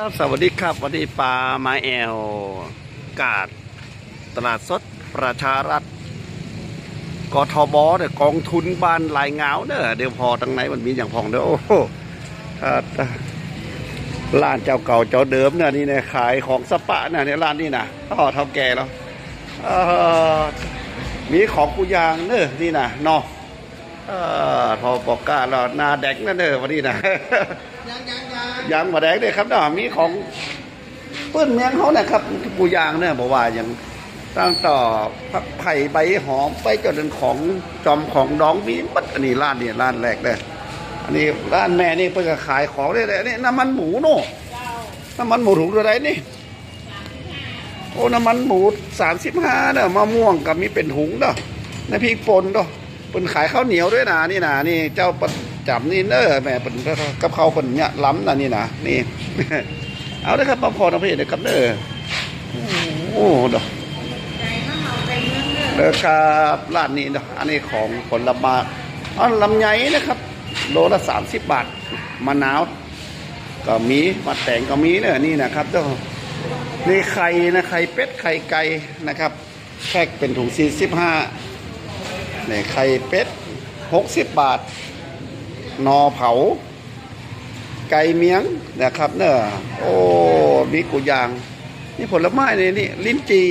ครับสวัสดีครับวันนี้ปลาไม้แอลกาด ตลาดสดประชารัฐกทบเนี่ยกองทุนบ้านลายเงาเนอะเดี๋ยวพอตั้งไหนมันมีอย่างพองเด้อโอ้โหอ่าร้านเจ้าเก่าเจ้าเดิมเนี่ยนี่เนี่ยขายของสปะเนี่ยเนี่ยร้านนี่นะต่อเท่าแก่แล้วเออมีของกูยางเนอะนี่นะนาะเออทอปอกกาแล้วหนาแดกนั่นเนอะวันนี้นะ ยังยังยังยางมาแดงเนี่ยครับเนาะมีของเปื้อนเมียงเขาเนี่ยครับปูยางเนี่ยบอกว่าอย่างตั้งต่อผักไผ่ใบหอมไปจนถึงของจอมของดองมีบัดอันนี้ร้านเนี่ยร้านแรกเลยอันนี้ร้านแม่นี่เพิ่งจะขายของได้เลยนี่น้ำมันหมูเนาะน้ำมันหมูถุงเท่าไรนี่โอ้น้ำมันหมูสามสิบห้าเนาะมะม่วงกับมีเป็นถุงเนาะน้ำพริกป่นเนาะเป็นขายข้าวเหนียวด้วยนะนี่นะนี่เจ้าป จำนี่เนอแม่เป็นกับเขาวเป็นเนี่ยล้ำนะนี่นะนี่ เอาเลยครับมาพอนะพี่เดี๋ยวครับเด้อโอ้โหเด้อใจข้าวเหมาเป็นเรื่องเรื่องเด้อครับร้านนี้เด้ออันนี้ของผลไม้อ๋อลำไยนะครับโลละสามสิบบาทมะนาวก็มีมาแต่งก็มีเนี่ยนี่นะครับเด้อนี่ไข่นะไข่เป็ดไข่ไก่นะครับแพ็กเป็นถุงสี่สิบห้าเนี่ยไข่เป็ดหกสิบบาท นอเผา ไก่เมียงนะครับ เนอะโอ้มีกุยาง นี่ผลไม้เนี่นี่ลิ้นจี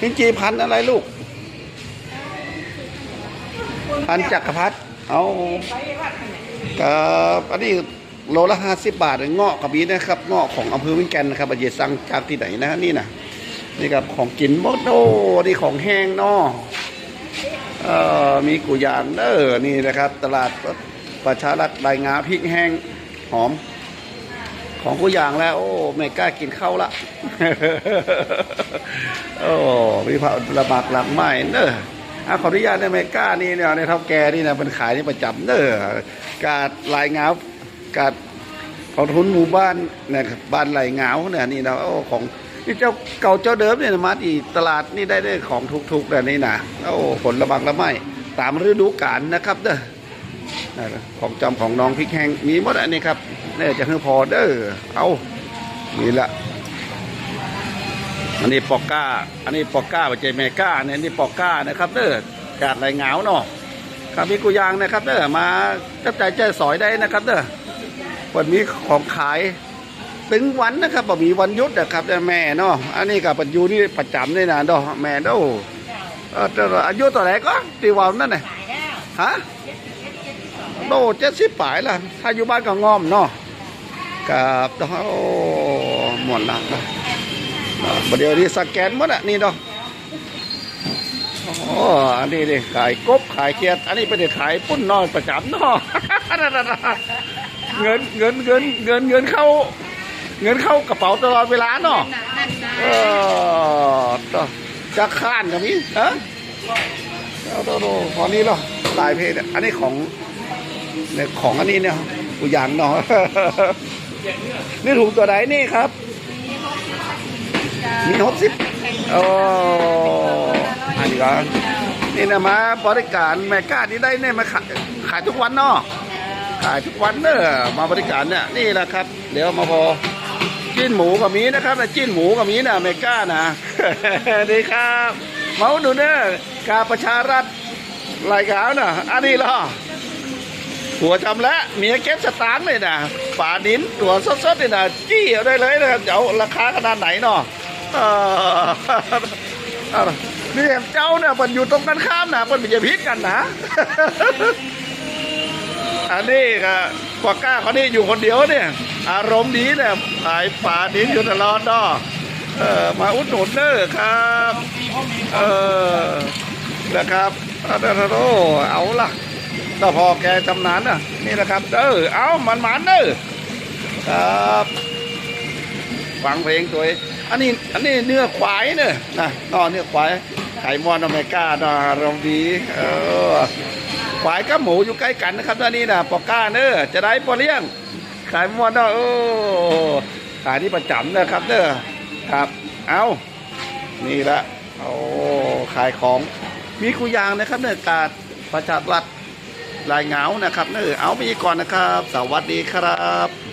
ลิ้นจีพันธ์อะไรลูก พันธุ์จักรพรรดิเอากับอันนี้โลละห้าสิบบาทเงาะกับมีนะครับเงาะของอำเภอวิงแกนนะครับอาเยสั่งจากที่ไหนนะนี่นะนี่ครับของกินหมดโอ้นี่ของแห้งเนาะ เออมีกุยางเด้อนี่นะครับ ตลาดประชารัฐรายงาพริกแห้งหอม ของกุยางแล้ว โอ้ไม่กล้ากินข้าวละโอ้มีผักระบากหลังไม้เด้ออะขออนุญาตได้ไหมกล้านี่เนี่ยในเท่าแกนี่นะเป็นขายนี่ประจำเด้อกาดลายเงากาดของทุนหมู่บ้านนะครับบ้านลายเงาเนี่ยนี่นะโอ้ของ นี่เจ้าเก่าเจ้าเดิมเนี่ยนะมาที่ตลาดนี่ได้ได้ของถูกๆแบบนี้นะโอ้ผลระบากละไม้ตามฤดูกาลนะครับเด้อะของจำของน้องพริกแห้งมีหมดอันนี้ครับเนี่ยจะให้พอเด้อเอานี่ละอันนี้ปอกก้า อันนี้ปอกก้าปัจเจเมก้าเนี่ยนี่ปอกก้านะครับเด้อกาดไหลเงาเนาะครับมีกุยางนะครับเด้อมาจับใจใจสอยได้นะครับเด้อวันนี้ของขาย ถึงวันนะครับบ่มีวันหยุดนะครับแม่เนาะอันนี้กับปัจจุนี่ประจำเลยนะด้อแม่เด้อเอออายุตัวไหนก็ตีวาวนั่นน่ะขายแล้วฮะโตเจ็ดสิบปลายละถ้าอยู่บ้านก็งอมเนาะกับโอ้หมดละประเดี๋ยวนี้สแกนหมดอะนี่เนาะโอ้อันนี้ดิขายกบขายเขียดอันนี้เป็นขายปุ้นน้อยประจำเนาะเงินเงินเงินเงินเงินเข้า เงินเข้ากระเป๋าตลอดเวลาเนาะเออจะข้านกับนี้ฮะเอาโตโตพอนี้เหรอตายเพศอันนี้ของเนี่ยของอันนี้เนี่ยกูยางเนาะนี่ถูกตัวไหนนี่ครับ มีหกสิบโอ้อันนี้ก็นี่นะมาบริการแม่ก้าที่ได้เนี่ยมาขายขายทุกวันเนาะขายทุกวันเนอะมาบริการเนี่ยนี่แหละครับ เดี๋ยวมาพอ จิ้นหมูกับมีนะครับจิ้นหมูกับมีนะเมก้านะดีครับเมาดูเนอร์กาประชารัฐรายการนะอันนี้เหรอหัวจำแล้วเมียเก็บสตางค์เลยนะป่าดินตัวสดๆเลยนะจี้เอาได้เลยนะครับเดี๋ยวราคาขนาดไหนเนาะออเอาล่ะนี่เจ้าเนี่ยมันอยู่ตรงกันข้ามนะมันไม่จะพิษกันนะ อันนี้ก็กว่าก้าเขานี่อยู่คนเดียวเนี่ย อารมณ์ดีเนี่ยขายป่าดินอยู่ตลอดเนาะเออมาอุดหนุนเด้อครับเออนะครับอาเด้อโอ้เอาล่ะถ้าพอแกจำนานน่ะนี่นะครับเออเอามันมันเด้อครับฟังเพลงตัวเองอันนี้อันนี้เนื้อควายเนอะนะนอเนื้อควายไข่มอนอเมริกาเนาะอารมณ์ดีเออควายกับหมูอยู่ใกล้กันนะครับตอนนี้นะปอกก้าเนอจะได้ปอเลี้ยง ขายมวนเนาะโอ้ขายที่ประจำเนะครับเนอครับ เอานี่ละโอ้ขายของมีกุยางนะครับเนอกาดประชารัฐลายเงานะครับเนอเอาไปก่อนนะครับ สวัสดีครับ